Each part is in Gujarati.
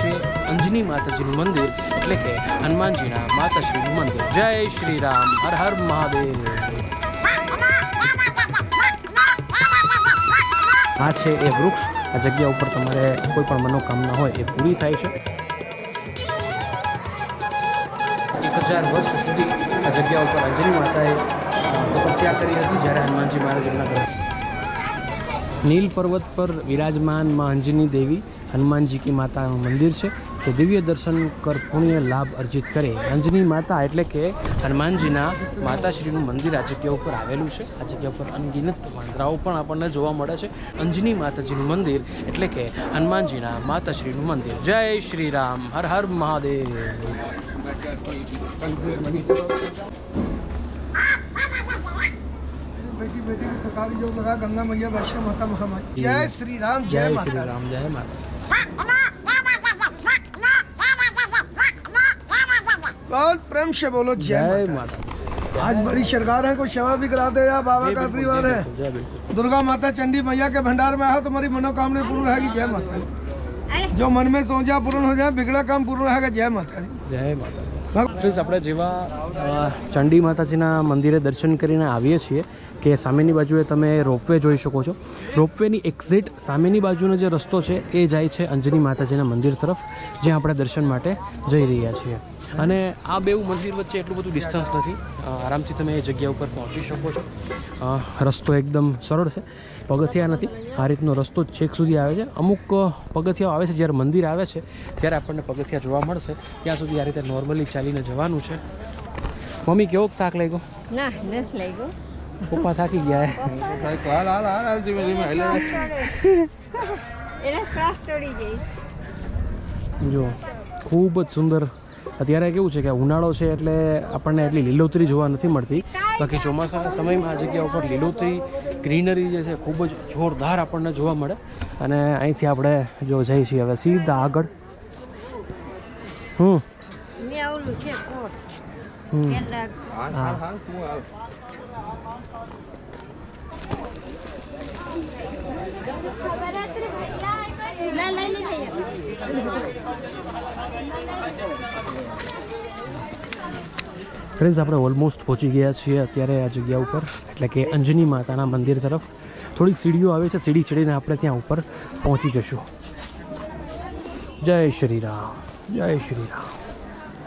છે અંજની માતાજીનું મંદિર, એટલે કે હનુમાનજીના માતાશ્રીનું મંદિર. જય શ્રી રામ, હર હર મહાદેવ. આ છે એ વૃક્ષ. આ જગ્યા ઉપર તમારે કોઈ પણ મનોકામના હોય એ પૂરી થાય છે. એક હજાર વર્ષ સુધી આ જગ્યા ઉપર અંજની માતાએ તપસ્યા કરી હતી, જ્યારે હનુમાનજી મહારાજ એમના નીલ પર્વત પર વિરાજમાનમાં અંજની દેવી હનુમાનજી કી માતાનું મંદિર છે કે દિવ્ય દર્શન કર પુણ્ય લાભ અર્જિત કરે. અંજની માતા એટલે કે હનુમાનજીના માતાશ્રીનું મંદિર આ જગ્યા ઉપર આવેલું છે. આ જગ્યા ઉપર અનગિનત વાંદરાઓ પણ આપણને જોવા મળે છે. અંજની માતાજીનું મંદિર એટલે કે હનુમાનજીના માતાશ્રીનું મંદિર. જય શ્રી રામ હર હર મહાદેવ. જય શ્રી રામ જય શ્રી રામ જય માતા. बहुत प्रेम से बोलो जय माता आज बड़ी सरकार है कोई सेवा भी कराते या बाबा का आशीर्वाद है। दुर्गा माता चंडी मैया के भंडार में आओ तुम्हारी मनोकामना पूर्ण रहेगी जय माता जो मन में सोचा पूर्ण हो जाए बिगड़ा काम पूर्ण रहेगा जय माता जय माता ફ્રેન્ડ્સ આપણે જેવા ચંડી માતાજીના મંદિરે દર્શન કરીને આવીએ છીએ કે સામેની બાજુએ તમે રોપવે જોઈ શકો છો. રોપવેની એક્ઝિટ સામેની બાજુનો જે રસ્તો છે એ જાય છે અંજની માતાજીના મંદિર તરફ, જ્યાં આપણે દર્શન માટે જઈ રહ્યા છીએ. અને આ બેઉ મંદિર વચ્ચે એટલું બધું ડિસ્ટન્સ નથી. આરામથી તમે એ જગ્યા ઉપર પહોંચી શકો છો. રસ્તો એકદમ સરળ છે. પગથિયા નથી. આ રીતનો રસ્તો છેક સુધી આવે છે. અમુક પગથિયાઓ આવે છે. જ્યારે મંદિર આવે છે, ત્યારે આપણને પગથિયા જોવા મળશે. ત્યાં સુધી આ રીતે નોર્મલી ચાલીને જવાનું છે. મમ્મી કેવો થાક લાગ્યો? ના નથી લાગ્યો. પપ્પા થાકી ગયા હે. એને શ્વાસ ચડી જઈશ જો ખૂબ જ સુંદર. અત્યારે કેવું છે કે ઉનાળો છે એટલે આપણને એટલી લીલોતરી જોવા નથી મળતી. બાકી ચોમાસાના સમયમાં આ જગ્યા ઉપર લીલોતરી ગ્રીનરી જે છે ખૂબ જ જોરદાર આપણને જોવા મળે. અને અહીંથી આપણે જો જઈએ છીએ હવે સીધા આગળ. હમ. ને છે કોટ હમ કેન્ડા હા લા લઈ લે ફ્રેન્ડ્સ આપણે ઓલમોસ્ટ પહોંચી ગયા છીએ અત્યારે આ જગ્યા ઉપર એટલે કે અંજની માતાના મંદિર તરફ થોડીક સીડીઓ આવે છે સીડી ચડીને આપણે ત્યાં ઉપર પહોંચી જશું જય શ્રી રામ જય શ્રી રામ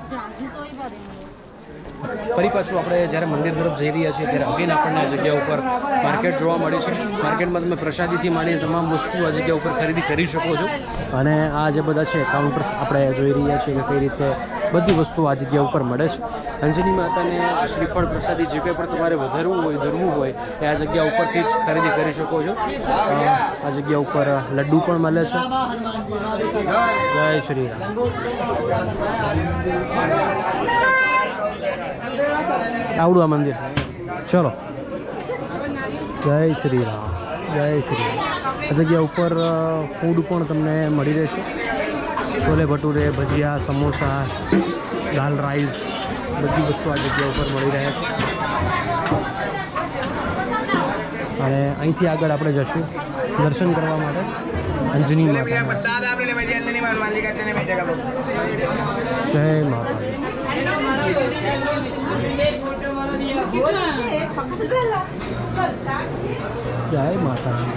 两斤多一百零五 ફરી પાછું આપણે જ્યારે મંદિર તરફ જઈ રહ્યા છીએ ત્યારે અગેન આપણને આ જગ્યા ઉપર માર્કેટ જોવા મળે છે. માર્કેટમાં તમે પ્રસાદીથી માંડીને તમામ વસ્તુ આ જગ્યા ઉપર ખરીદી કરી શકો છો. અને આ જે બધા છે કાઉન્ટર્સ આપણે જોઈ રહ્યા છીએ કે કઈ રીતે બધી વસ્તુ આ જગ્યા ઉપર મળે છે. અંજની માતાને શ્રીફળ પ્રસાદી જે કંઈ પણ તમારે વધારવું હોય ધરવું હોય, એ આ જગ્યા ઉપરથી જ ખરીદી કરી શકો છો. આ જગ્યા ઉપર લડ્ડુ પણ મળે છે. જય શ્રી રામ. આવડું આ મંદિર. ચલો. જય શ્રી રામ. જય શ્રી આ જગ્યા ઉપર ફૂડ પણ તમને મળી રહેશે. છોલે ભટુરે, ભજીયા, સમોસા, દાલ રાઈસ, બધી વસ્તુ આ જગ્યા ઉપર મળી રહે છે. અને અહીંથી આગળ આપણે જશું દર્શન કરવા માટે. अंजनी माता। प्रसाद आप ले हनुमान जी का चने जय माता जय माता जी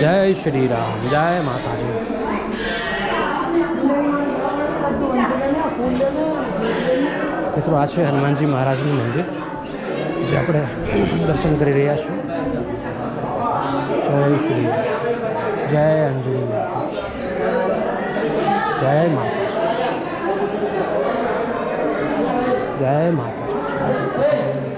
જય શ્રી રામ, જય માતાજી. મિત્રો, આ છે હનુમાનજી મહારાજનું મંદિર, જે આપણે દર્શન કરી રહ્યા છીએ. જય શ્રી જય અંજલી માતા. જય માતા જય માતા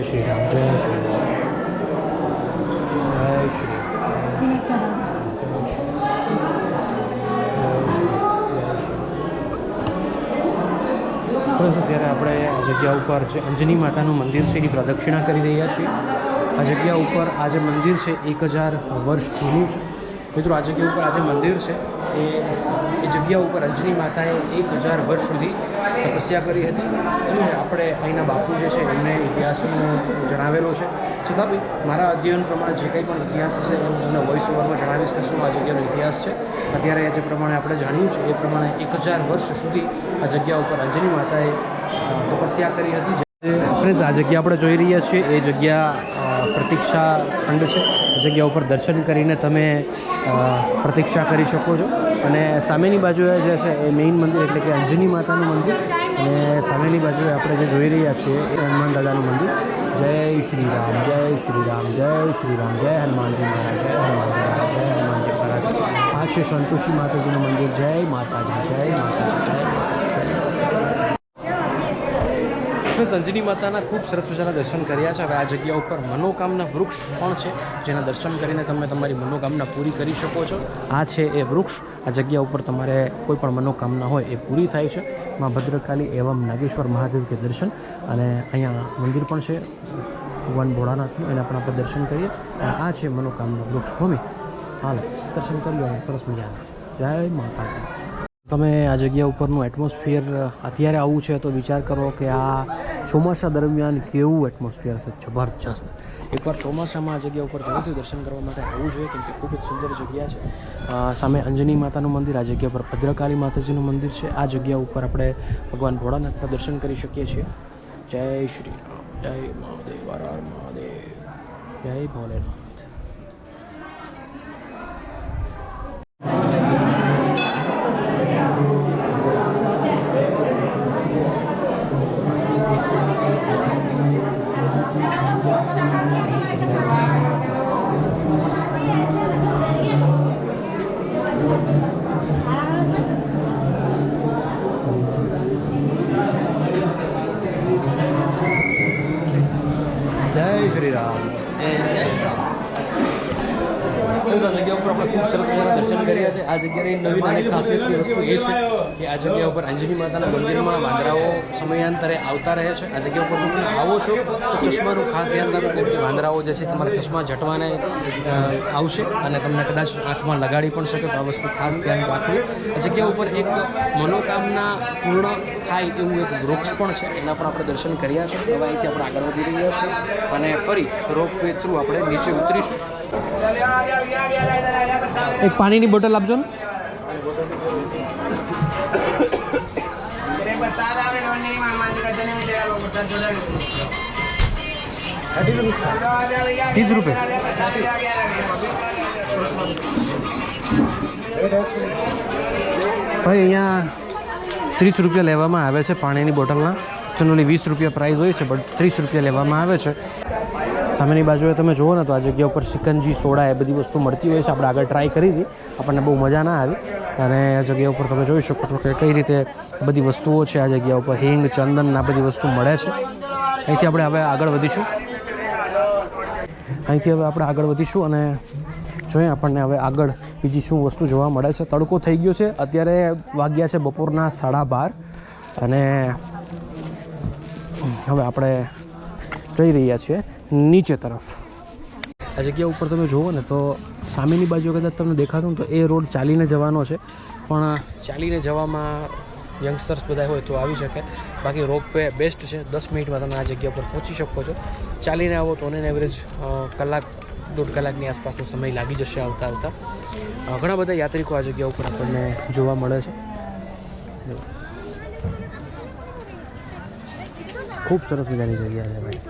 જય શ્રી રામ, જય શ્રી આપણે આ જગ્યા ઉપર જે અંજની માતાનું મંદિર છે એની પ્રદક્ષિણા કરી રહ્યા છીએ. આ જગ્યા ઉપર આ જે મંદિર છે એક હજાર વર્ષ જૂનું છે. મિત્રો, આ જગ્યા ઉપર આ જે મંદિર છે. એ એ જગ્યા ઉપર અંજની માતાએ એક હજાર વર્ષ સુધી તપસ્યા કરી હતી. જે આપણે અહીંના બાપુ જે છે, એમને ઇતિહાસનું જણાવેલો છે. છતાં બી મારા અધ્યયન પ્રમાણે જે કંઈ પણ ઇતિહાસ એ હું તમને વોઇસ ઓવરમાં જણાવીશ કે શું આ જગ્યાનો ઇતિહાસ છે. અત્યારે જે પ્રમાણે આપણે જાણ્યું છે એ પ્રમાણે એક હજાર વર્ષ સુધી આ જગ્યા ઉપર અંજની માતાએ તપસ્યા કરી હતી. ફ્રેન્ડ્સ આ જગ્યા આપણે જોઈ રહ્યા છીએ, એ જગ્યા પ્રતીક્ષા ખંડ છે. જગ્યા ઉપર દર્શન કરીને તમે પ્રતીક્ષા કરી શકો છો. અને સામેની બાજુએ જે છે એ મેઇન મંદિર એટલે કે અંજની માતાનું મંદિર. અને સામેની બાજુએ આપણે જે જોઈ રહ્યા છીએ એ હનુમાન દાદાનું મંદિર. જય શ્રી રામ, જય શ્રી રામ, જય શ્રી રામ, જય હનુમાનજી મહારાજ, જય હનુમાનજી મહારાજ, જય હનુમાનજી મહારાજ. આ છે સંતોષી માતાજીનું મંદિર. જય માતાજી જય માતાજી. આપણે સંજની માતાના ખૂબ સરસ મજાના દર્શન કર્યા છે. હવે આ જગ્યા ઉપર મનોકામના વૃક્ષ પણ છે, જેના દર્શન કરીને તમે તમારી મનોકામના પૂરી કરી શકો છો. આ છે એ વૃક્ષ. આ જગ્યા ઉપર તમારે કોઈ પણ મનોકામના હોય એ પૂરી થાય છે. માં ભદ્રકાલી એવમ નાગેશ્વર મહાદેવ કે દર્શન. અને અહીંયા મંદિર પણ છે. ભગવાન ભોળાનાથનું, એના પણ આપણે દર્શન કરીએ. અને આ છે મનોકામના વૃક્ષ ભૂમિ. હાલો, દર્શન કરી લો સરસ મજાના. જય માતા તમે આ જગ્યા ઉપરનું એટમોસ્ફિયર અત્યારે આવું છે તો વિચાર કરો કે આ ચોમાસા દરમિયાન કેવું એટમોસ્ફિયર છે? જબરજસ્ત. એકવાર ચોમાસામાં આ જગ્યા ઉપર જરૂરથી દર્શન કરવા માટે આવવું જોઈએ કેમ કે ખૂબ જ સુંદર જગ્યા છે. સામે અંજની માતાનું મંદિર, આ જગ્યા પર ભદ્રકાળી માતાજીનું મંદિર છે. આ જગ્યા ઉપર આપણે ભગવાન ભોળાનાથના દર્શન કરી શકીએ છીએ. જય શ્રી રામ. જય મહાદેવ. મહાદેવ. જય ભોલેનાથ. આ જગ્યાની નવી નાની ખાસિયતની વસ્તુ એ છે કે આ જગ્યા ઉપર અંજની માતાના મંદિરમાં વાંદરાઓ સમયાંતરે આવતા રહે છે. આ જગ્યા ઉપર જો તમે આવો છો, તો ચશ્માનું ખાસ ધ્યાન રાખો કેમ કે વાંદરાઓ જે છે તમારા ચશ્મા ઝટવાને આવશે અને તમને કદાચ આંખમાં લગાડી પણ શકે, તો આ વસ્તુ ખાસ ધ્યાન રાખવું. આ જગ્યા ઉપર એક મનોકામના પૂર્ણ થાય એવું એક વૃક્ષ પણ છે. એના પણ આપણે દર્શન કર્યા છે. હવે અહીંથી આપણે આગળ વધી રહ્યા છીએ અને ફરી રોપ વે થ્રુ આપણે નીચે ઉતરીશું. એક પાણીની બોટલ આપજો ને. ત્રીસ રૂપિયા ભાઈ, અહીંયા ત્રીસ રૂપિયા લેવામાં આવે છે પાણીની બોટલના. જનરલી વીસ રૂપિયા પ્રાઇસ હોય છે બટ ત્રીસ રૂપિયા લેવામાં આવે છે. સામેની બાજુએ તમે જુઓ ને તો આ જગ્યા ઉપર શિકંજી સોડા એ બધી વસ્તુ મળતી હોય છે. આપણે આગળ ટ્રાય કરી હતી. આપણને બહુ મજા ના આવી. અને આ જગ્યા ઉપર તમે જોઈ શકો છો કે કઈ રીતે બધી વસ્તુઓ છે આ જગ્યા ઉપર. હિંગ, ચંદન આ બધી વસ્તુ મળે છે. અહીંથી આપણે હવે આગળ વધીશું. અહીંથી હવે આપણે આગળ વધીશું અને જોઈએ આપણને હવે આગળ બીજી શું વસ્તુ જોવા મળે છે. તડકો થઈ ગયો છે. અત્યારે વાગ્યા છે બપોરના સાડા બાર. અને હવે આપણે જઈ રહ્યા છીએ નીચે તરફ. આ જગ્યા ઉપર તમે જુઓ ને તો સામેની બાજુ કદાચ તમને દેખાતું તો એ રોડ ચાલીને જવાનો છે. પણ ચાલીને જવામાં યંગસ્ટર્સ બધા હોય તો આવી શકે. બાકી રોપ વે બેસ્ટ છે. દસ મિનિટમાં તમે આ જગ્યા પર પહોંચી શકો છો. ચાલીને આવો તો ઓન એવરેજ કલાક, દોઢ કલાકની આસપાસનો સમય લાગી જશે આવતા આવતા. ઘણા બધા યાત્રિકો આ જગ્યા ઉપર આપણને જોવા મળે છે. ખૂબ સરસ મજાની જગ્યા છે ભાઈ.